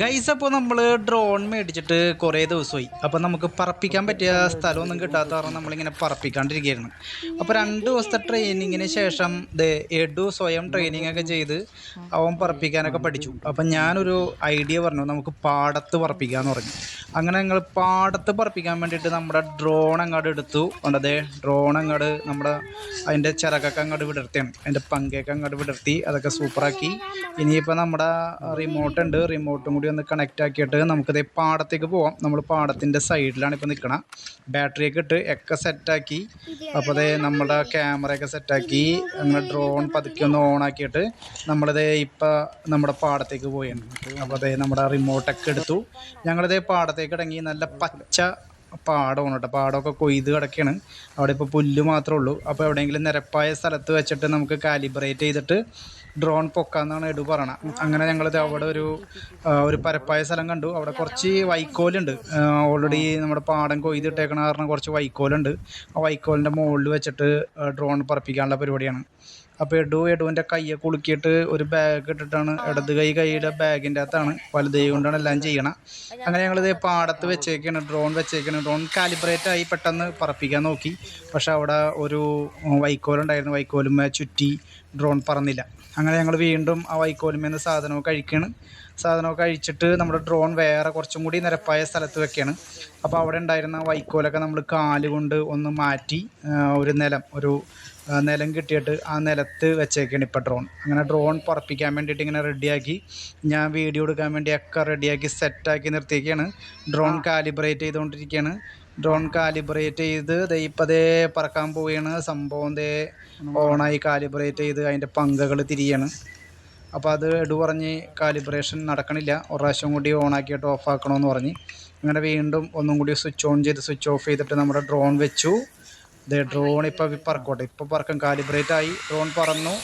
Guys അപ്പോൾ നമ്മൾ drone മേടിച്ചിട്ട് കുറേ ദിവസമായി. അപ്പോൾ നമുക്ക് പറപ്പിക്കാൻ പറ്റിയ സ്ഥലമൊന്നും കിട്ടാത്ത കാരണം നമ്മളിങ്ങനെ പറപ്പിക്കാണ്ടിരിക്കുകയായിരുന്നു അപ്പോൾ രണ്ട് ദിവസത്തെ ട്രെയിനിങ്ങിന് ശേഷം എഡു സ്വയം ട്രെയിനിങ് ഒക്കെ ചെയ്ത് അവൻ പറപ്പിക്കാനൊക്കെ പഠിച്ചു. അപ്പം ഞാനൊരു ഐഡിയ പറഞ്ഞു നമുക്ക് പാടത്ത് പറപ്പിക്കാമെന്ന് പറഞ്ഞു. അങ്ങനെ ഞങ്ങൾ പാടത്ത് പറപ്പിക്കാൻ വേണ്ടിയിട്ട് നമ്മുടെ ഡ്രോൺ അങ്ങോട്ട് എടുത്തു. അതെ ഡ്രോൺ അങ്ങോട്ട് നമ്മുടെ അതിന്റെ ചിറകൊക്കെ അങ്ങോട്ട് വിടർത്തിയാണ്. അതിന്റെ പങ്കയൊക്കെ അങ്ങോട്ട് വിടർത്തി അതൊക്കെ സൂപ്പറാക്കി ഇനിയിപ്പോൾ നമ്മുടെ റിമോട്ട് ഉണ്ട് റിമോട്ടും കൂടി ഒന്ന് കണക്റ്റ് ആക്കിയിട്ട് നമുക്കിത് പാടത്തേക്ക് പോവാം. നമ്മൾ പാടത്തിന്റെ സൈഡിലാണ് ഇപ്പോൾ നിൽക്കണം ബാറ്ററിയൊക്കെ ഇട്ട് ഒക്കെ സെറ്റാക്കി അപ്പോൾ അതേ നമ്മുടെ ക്യാമറയൊക്കെ സെറ്റാക്കി അങ്ങനെ ഡ്രോൺ പതുക്കെ ഒന്ന് ഓണാക്കിയിട്ട് നമ്മളിത് ഇപ്പം നമ്മുടെ പാടത്തേക്ക് പോയാണ് അപ്പോൾ അതേ നമ്മുടെ റിമോട്ടൊക്കെ എടുത്തു. ഞങ്ങളിതേ പാടത്തേക്ക് ഇടങ്ങി നല്ല പച്ച പാടമാണ് കേട്ടോ. പാടമൊക്കെ കൊയ്ത് കിടക്കുകയാണ് അവിടെ ഇപ്പോൾ പുല്ല് മാത്രമേ ഉള്ളൂ. അപ്പോൾ എവിടെയെങ്കിലും നിരപ്പായ സ്ഥലത്ത് വെച്ചിട്ട് നമുക്ക് കാലിബ്രേറ്റ് ചെയ്തിട്ട് ഡ്രോൺ പൊക്കാന്നാണ് എടു പറയണത് അങ്ങനെ ഞങ്ങളിത് അവിടെ ഒരു ഒരു പരപ്പായ സ്ഥലം കണ്ടു. അവിടെ കുറച്ച് വൈക്കോലുണ്ട്. ഓൾറെഡി നമ്മുടെ പാടം കൊയ്തിട്ടേക്കണ കാരണം കുറച്ച് വൈക്കോലുണ്ട്. ആ വൈക്കോലിന്റെ മുകളിൽ വെച്ചിട്ട് ഡ്രോൺ പറപ്പിക്കാനുള്ള പരിപാടിയാണ്. അപ്പോൾ എഡു എഡുവിന്റെ കയ്യെ കുളുക്കിയിട്ട് ഒരു ബാഗ് ഇട്ടിട്ടാണ് ഇടത് കൈ കൈയുടെ ബാഗിന്റെ അകത്താണ്. വലത് കൈ കൊണ്ടാണ് എല്ലാം ചെയ്യണം. അങ്ങനെ ഞങ്ങളിത് പാടത്ത് വെച്ചേക്കാണ് ഡ്രോൺ വെച്ചേക്കാണ്. ഡ്രോൺ കാലിബ്രേറ്റ് ആയി പെട്ടെന്ന് പറപ്പിക്കാൻ നോക്കി. പക്ഷെ അവിടെ ഒരു വൈക്കോലുണ്ടായിരുന്നു. വൈക്കോലുമേ ചുറ്റി ഡ്രോൺ പറന്നില്ല. അങ്ങനെ ഞങ്ങൾ വീണ്ടും ആ വൈക്കോലുമേന്ന് സാധനമൊക്കെ കഴിക്കുകയാണ് സാധനമൊക്കെ കഴിച്ചിട്ട് നമ്മുടെ ഡ്രോൺ വേറെ കുറച്ചും കൂടി നിരപ്പായ സ്ഥലത്ത് വെക്കുകയാണ് അപ്പോൾ അവിടെ ഉണ്ടായിരുന്ന വൈക്കോലൊക്കെ നമ്മൾ കാലുകൊണ്ട് ഒന്ന് മാറ്റി ഒരു നിലം ഒരു നിലം കിട്ടിയിട്ട് ആ നിലത്ത് വെച്ചേക്കാണ് ഇപ്പോൾ ഡ്രോൺ അങ്ങനെ ഡ്രോൺ പറപ്പിക്കാൻ വേണ്ടിയിട്ട് ഇങ്ങനെ റെഡിയാക്കി ഞാൻ വീഡിയോ എടുക്കാൻ വേണ്ടി ഒക്കെ റെഡിയാക്കി സെറ്റാക്കി നിർത്തിയൊക്കെയാണ് ഡ്രോൺ കാലിബ്രേറ്റ് ചെയ്തുകൊണ്ടിരിക്കുകയാണ് ഡ്രോൺ കാലിബ്രേറ്റ് ചെയ്ത് ദേ പറക്കാൻ പോവുകയാണ് സംഭവം ദേ ഓണായി കാലിബ്രേറ്റ് ചെയ്ത് അതിന്റെ പങ്കകൾ തിരിയാണ്. അപ്പോൾ അത് എടു പറഞ്ഞ് കാലിബ്രേഷൻ നടക്കണില്ല. ഒരു പ്രാവശ്യം കൂടി ഓണാക്കിയിട്ട് ഓഫ് ആക്കണമെന്ന് പറഞ്ഞ്. അങ്ങനെ വീണ്ടും ഒന്നും കൂടി സ്വിച്ച് ഓൺ ചെയ്ത് സ്വിച്ച് ഓഫ് ചെയ്തിട്ട് നമ്മുടെ ഡ്രോൺ വെച്ചു. ദേ ഡ്രോൺ ഇപ്പോൾ പറക്കോട്ടെ. ഇപ്പോൾ പറക്കും കാലിബ്രേറ്റ് ആയി. ഡ്രോൺ പറന്നു.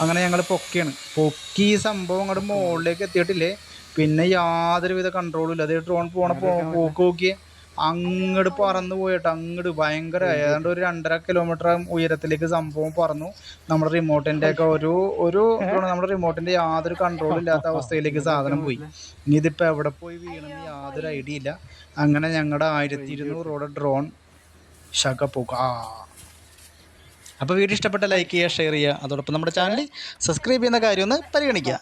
അങ്ങനെ ഞങ്ങൾ പൊക്കിയാണ്. പൊക്കി സംഭവം അങ്ങോട്ട് മുകളിലേക്ക് എത്തിയിട്ടില്ലേ? പിന്നെ യാതൊരുവിധ കൺട്രോളും ഇല്ല. അതേ ഡ്രോൺ പോണ പോക്ക് നോക്കിയേ. അങ്ങോട്ട് പറന്ന് പോയിട്ട്. അങ്ങോട്ട് ഭയങ്കര ഏതാണ്ട് ഒരു രണ്ടര കിലോമീറ്റർ ഉയരത്തിലേക്ക് സംഭവം പറന്നു. നമ്മുടെ റിമോട്ടിന്റെ ഒക്കെ ഒരു ഒരു നമ്മുടെ റിമോട്ടിന്റെ യാതൊരു കൺട്രോൾ ഇല്ലാത്ത അവസ്ഥയിലേക്ക് സാധനം പോയി. ഇനി ഇതിപ്പോ എവിടെ പോയി വീണെന്ന് യാതൊരു ഐഡിയ ഇല്ല. അങ്ങനെ ഞങ്ങളുടെ ആയിരത്തി ഇരുന്നൂറോടെ ഡ്രോൺ ശകപ്പൂക്ക അപ്പൊ അപ്പോൾ വീഡിയോ ഇഷ്ടപ്പെട്ട ലൈക്ക് ചെയ്യുക ഷെയർ ചെയ്യുക. അതോടൊപ്പം നമ്മുടെ ചാനൽ സബ്സ്ക്രൈബ് ചെയ്യുന്ന കാര്യം ഒന്ന് പരിഗണിക്കുക.